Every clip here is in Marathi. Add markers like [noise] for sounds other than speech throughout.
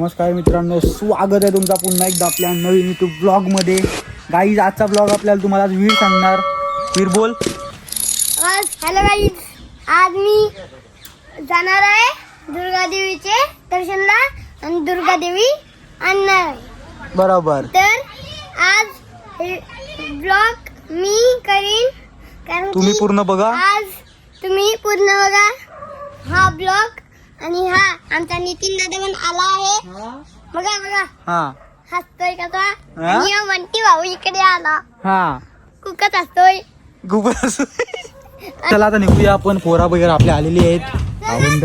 नमस्कार मित्रांनो स्वागत आहे तुमचा पुन्हा एकदा आपल्या नवीन युट्यूब ब्लॉगमध्ये गाईज आजचा ब्लॉग आपल्याला तुम्हाला वीर सांगणार. वीर बोल. आज हॅलो गाईज आज मी जाणार आहे दुर्गा देवीचे दर्शनला आणि दुर्गा देवी आणणार आहे. बरोबर. तर आज ब्लॉग मी करीन. कारण तुम्ही पूर्ण बघा. आज तुम्ही पूर्ण बघा. हा ब्लॉग आणि हा आमचा नितीन दादा पण आला आहे. बघा बघा. हा. हसतोय कसा हा? आणि हा बंटी भाऊ इकडे आला. हा. कुकत हसतोय. गुगल चला आता निघूया आपण. पोरा वगैरे आपल्या आलेली आहेत. आवंड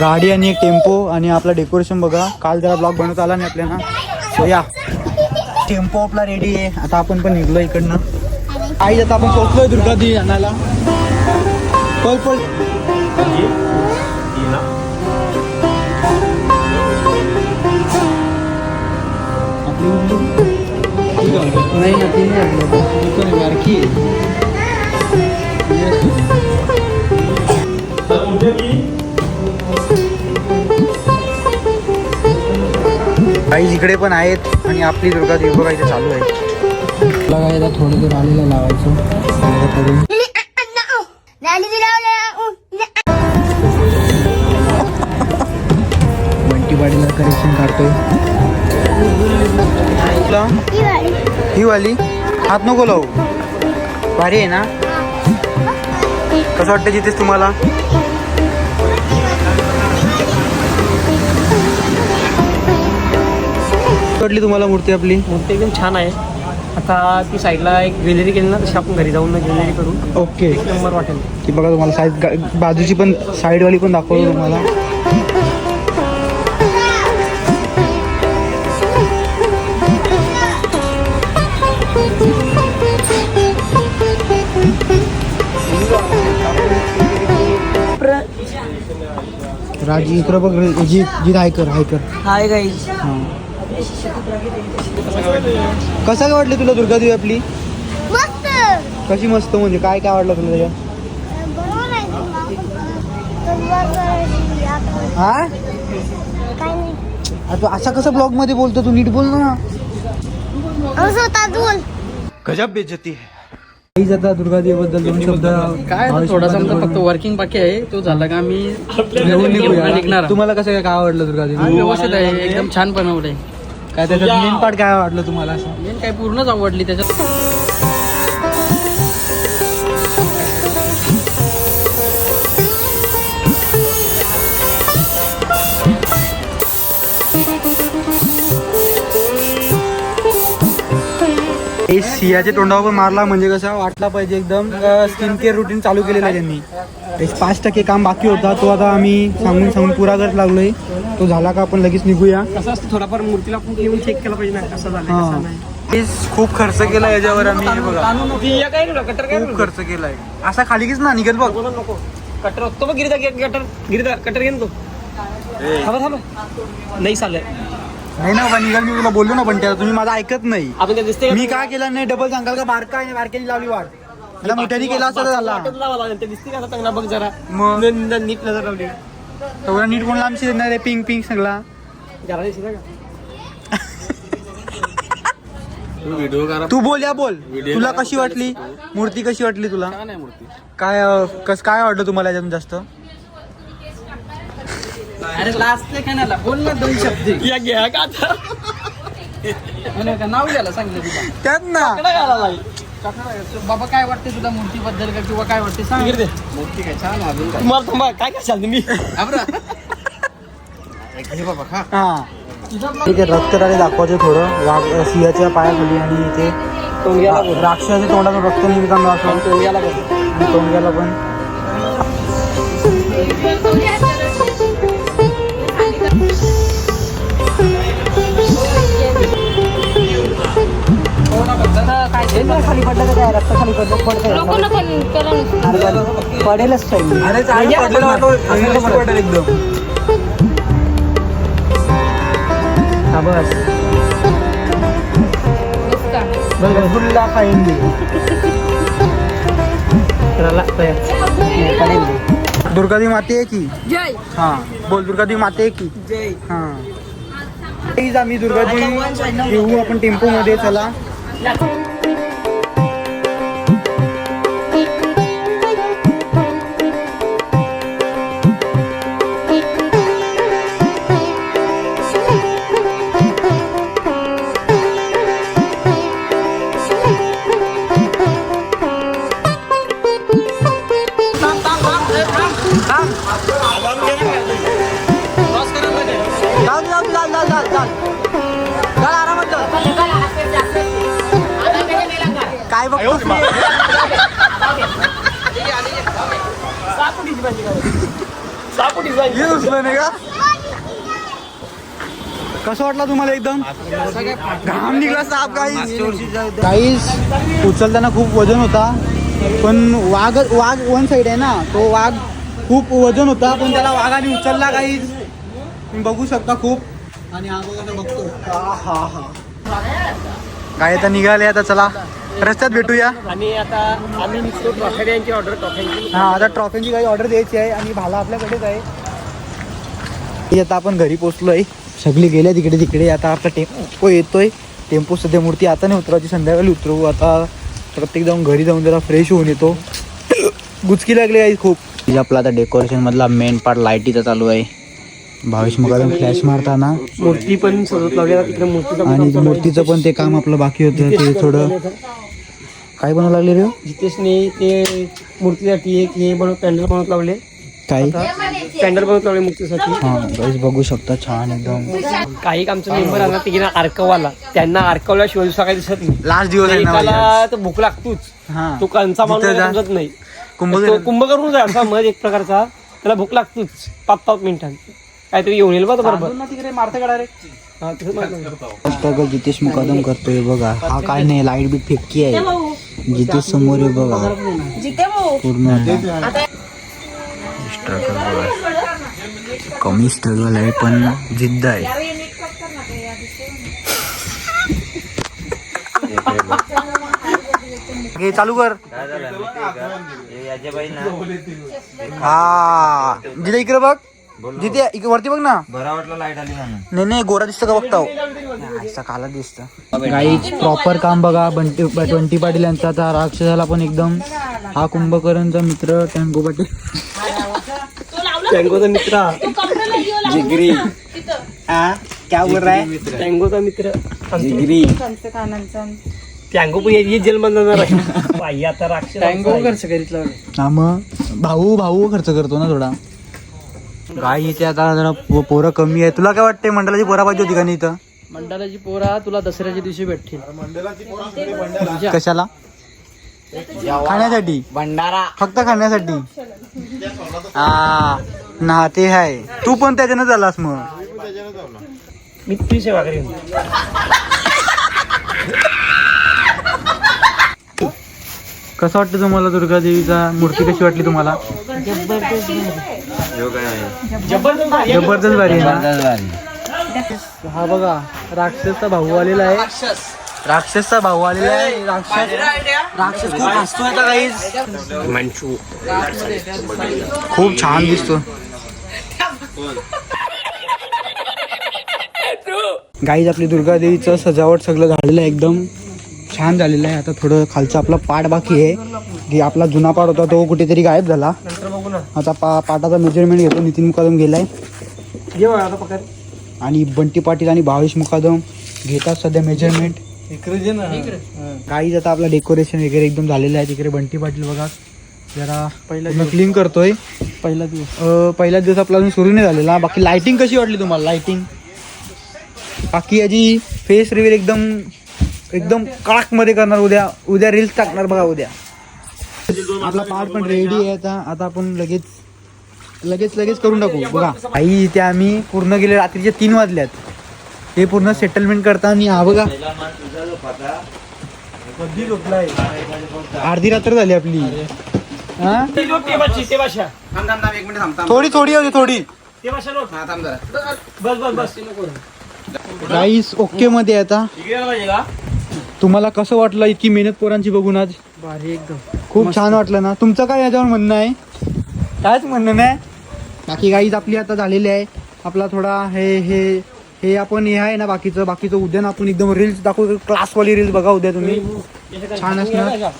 गाडी आणि एक टेम्पो आणि आपला डेकोरेशन बघा. काल जरा ब्लॉग बनवता आला नाही आपल्याला. सो या. टेम्पो आपला रेडी आहे. आता आपण पण निघलो इकडनं. आई आता आपण पोहोचलोय दुर्गा देवी आणायला. पळ पळ. नाही ना ती नाही आपलं बारकी काही इकडे पण आहेत आणि आपली दुर्गा देवी बघा इथे चालू आहे. तुला काय थोडं दूर आलेलं लावायचं. करून बंटी पाडीला करेक्शन काढतोय ही वाली हात नको लावू. भारी आहे ना? कसं वाटतं जिथेच तुम्हाला? वाटली तुम्हाला मूर्ती आपली? मूर्ती एकदम छान आहे. आता ती साईडला एक ज्वेलरी केली ना तशी आपण घरी जाऊन ज्वेलरी करू ओके. नंबर वाटेल. की बघा तुम्हाला साईड बाजूची पण साईडवाली पण दाखवतो तुम्हाला. राजी इकडं बघ जी जी हायकर हायकर हाय गाईज हां. कसं काय वाटलं तुला दुर्गा देवी आपली? मस्त. कशी मस्त म्हणजे? काय काय वाटलं तुला त्याच्या. हा? काय नाही. अरे तू असा कसा ब्लॉगमध्ये बोलतो तू? नीट बोल ना. गजब बेजती आहे आता दुर्गा बद्दल दोन शब्द काय थोडासा आमचा फक्त वर्किंग बाकी आहे. तो झाला का आम्ही घेऊन निघणार. तुम्हाला कसं काय काय आवडलं दुर्गा हा, देवी व्यवस्थित आहे एकदम छान बनवलंय. काय त्याच्यात मेन पार्ट काय वाटलं तुम्हाला असं? मेन काय पूर्णच आवडली त्याच्यात. हे सियाच्या तोंडावर पण मारला म्हणजे कसं वाटला पाहिजे एकदम स्किन केअर रुटीन चालू केलेलं आहे त्यांनी. एक पाच टक्के काम बाकी होता. तो आता आम्ही सांगून सांगून पुरा करत लागलोय. तो झाला का आपण लगेच निघूया. कसं असतं थोडाफार मूर्तीला येऊन चेक केला पाहिजे ना कसं झालं. कसं नाही. हेच खूप खर्च केला याच्यावर आम्ही हे बघा. खूप खर्च केलाय असा खाली घेच ना निघत बघ. कटर तो बघ गिरिदा कटर गिरिदा कटर घेऊन तो. थांबा थांबा. नाही चाललंय. नाही ना निघाल मी तुला बोललो ना पण त्याला तुम्ही माझं ऐकत नाही. आपण ते दिसते मी काय केलं नाही डबल सांगाल का बारका आहे बारक्याची लावली वाट. मला मोठ्याने केला असता तर झाला. ते दिसते का चांगला बघ जरा. मग? न- न- नीट नजर लावली तेवढा नीट कोण लांबशी देणार आहे? पिंक पिंक सगळा. जरा दिसते का? तू बोल या बोल. तुला कशी वाटली? मूर्ती कशी वाटली तुला? काय अं, कस काय वाटलं तुम्हाला याच्यातून जास्त? अरे लास्ट काय नाही बोल ना दोन शब्द. या घ्या का आता? म्हणे का नाव घ्यायला सांगितलं तुला? त्यात ना काय घाला. नाही बाबा काय वाटते तुला मूर्तीबद्दल का किंवा काय वाटते सांग. मूर्ती काय छान अजून तुम्हाला थांबा काय तुम्ही? हा. ठीक आहे रक्तराळे दाखवायचे थोडं. वाघ सिंहाच्या पायाखाली आणि इथे. राक्षसाच्या तोंडातून रक्त निघताना बोल. आणि टोंग्याला पण काय खाली पडलं तर काय रक्त खाली पडलं? पडतं पडेलच पाहिजे अरे चांगलं पडलेलं वाटलं चांगलं मस्त वाटेल एकदम? हा बस. रसगुल्ला खाईन दुर्गादेवी माते आहे की? जय. हा. बोल दुर्गादेवी माते आहे की? जय. हा. प्लीज आम्ही दुर्गादेवी येऊ आपण टेम्पो मध्ये चला. काय बघतो हे उचलं नाही का? कसं वाटलं तुम्हाला एकदम? घाम निघला साप काही? काहीच. उचलताना खूप वजन होता. पण वाघ वाघ वन साईड आहे ना तो वाघ खूप वजन होता पण त्याला वाघाने उचलला काहीच. तुम्ही बघू शकता खूप. आणि हा बघतो हा हा हा काय आता निघाले आता चला. रस्त्यात भेटूया. आणि आता आम्ही निघतो ट्रॉफी ऑर्डर ट्रॉफी हा आता ट्रॉफीची काही ऑर्डर द्यायची आहे आणि भाला आपल्याकडेच आहे. हे आता आपण घरी पोचलोय. सगळी गेल्या तिकडे तिकडे. आता आपला टेम्पो येतोय. टेम्पो सध्या मूर्ती आता नाही उतरायची संध्याकाळी उतरवू. आता प्रत्येक जाऊन घरी जाऊन जरा फ्रेश होऊन येतो. [coughs] गुचकी लागली आहे खूप. आपला आता डेकोरेशन मधला मेन पार्ट लाईटीचा चालू आहे. भावेश मग फ्लॅश मारताना. मूर्ती पण सजत लावली. तिकडे मूर्तीचा आणि मूर्तीचं पण ते काम आपलं बाकी होतं ते थोडं. काय बनवू लागले रे हो? जितेशने ते मूर्तीसाठी एक हे बनव पॅन्डल बनवत लावले. काय? पॅन्डल बनवत लावले मूर्तीसाठी. हा बघू शकता छान एकदम. काही आमचा मेंबर आला तिकडे आर्कवाला. त्यांना आर्कवला शिवाय दुसरा काही दिसत नाही. लास्ट दिवस भूक लागतोच. हा. तो कंचा माणूस. समजत नाही. कुंभकर्ण. तो कुंभकर्ण जायचा मध एक प्रकारचा. त्याला भूक लागतोच. पाच पाच मिनिटांत काहीतरी येऊन येईल बा तो बरोबर. तिकडे मारते काढा रे हा तिथे मारते. स्ट्रगल जितेश मुकादम करतोय बघा. हा काय नाही लाइट बीट फेकी आहे. जितेश समोर आहे बघा. पूर्ण. स्ट्रगल बघा. कमी स्ट्रगल आहे पण जिद्द आहे. हे चालू कर. हा. जिथे इकडे बघ. जिथे इकडे वरती बघ ना. नाही नाही गोरा दिसतं का बघताव? असा काला दिसतं. गाईच प्रॉपर काम बघा बंटी ट्वेंटी पाटील यांचा आता राक्षसाला पण एकदम हा कुंभकरणचा मित्र टँगो पाटील. टँगोचा मित्र. जिगरी. क्या बोल रहा है? टँगोचा मित्र. जिगरी. टँगो पण जन्मात जाणार आहे बाई आता राक्षस टँगो खर्च करीतला हा मग भाऊ भाऊ खर्च करतो ना थोडा. गाई इथे आता जरा पो- पोरं कमी आहे तुला काय वाटते मंडळाची पोरा पाहिजे होती का नाही इथं? मंडळाची पोरा तुला दसऱ्याच्या दिवशी भेटतील. कशाला? खाण्यासाठी? भंडारा. फक्त खाण्यासाठी? हा ना ते आहे तू पण त्याच्यानं झालास मग. मी तुझी सेवा करेन. कसं वाटतं तुम्हाला दुर्गा देवीचा मूर्ती कशी वाटली तुम्हाला? जबरदस्त भारी हा बघा राक्षसचा भाऊ आलेला आहे. राक्षसचा भाऊ आलेला आहे. राक्षस राक्षस खूप हसतो आता काहीच मंचू. खूप छान दिसतो गाईज आपली दुर्गा देवीचं सजावट सगळं झालेलं आहे एकदम. छान झालेलं आहे. आता थोडं खालचा आपला पाट बाकी आहे. की आपला जुना पाट होता तो कुठेतरी गायब झाला. आता पा पाटाचा मेजरमेंट घेतो. नितीन मुकादम गेलाय. घे आता पकड. आणि बंटी पाटील आणि भावेश मुकादम घेतात सध्या मेजरमेंट काहीच आता आपलं डेकोरेशन वगैरे एकदम झालेलं आहे. तिकडे बंटी पाटील बघा. जरा पहिला क्लीन करतोय. पहिला दिवस. पहिला दिवस आपला अजून सुरू नाही झालेला. बाकी लाइटिंग कशी वाटली तुम्हाला? लाइटिंग बाकी याची फेस रिव्हिल एकदम एकदम कडकमध्ये करणार. उद्या उद्या रील्स टाकणार बघा उद्या. आपला पार्ट पण रेडी आहे आता. आता आपण लगेच लगेच लगेच करून टाकू. बघा. आई इथे आम्ही पूर्ण गेले. रात्रीचे तीन वाजल्यात. हे पूर्ण सेटलमेंट करता आणि हा बघा. अर्धी रात्र झाली आपली. हा? थोडी थोडी होती थोडी. राईस ओके मध्ये आता. तुम्हाला कसं वाटलं इतकी मेहनत पोरांची बघून आज? भारी एकदम. खूप छान वाटलं ना. तुमचं काय याच्यावर म्हणणं आहे? कायच म्हणणं नाही. बाकी गाईज आपली आता झालेली आहे. आपला थोडा हे हे हे आपण हे आहे ना बाकीचं. बाकीचं उद्या ना आपण एकदम रील्स दाखवू. क्लासवाली रील्स बघा उद्या तुम्ही. छान असणार.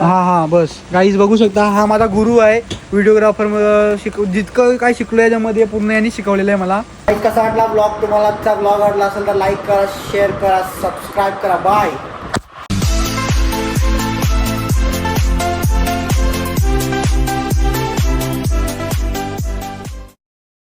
हा हा बस. गाईज बघू शकता. हा माझा गुरु आहे. व्हिडिओग्राफर शिक जितकं काय शिकलो याच्यामध्ये पूर्ण यांनी शिकवलेलं आहे मला. कसा वाटला ब्लॉग तुम्हाला आजचा ब्लॉग आवडला असेल तर लाईक करा शेअर करा सबस्क्राईब करा. बाय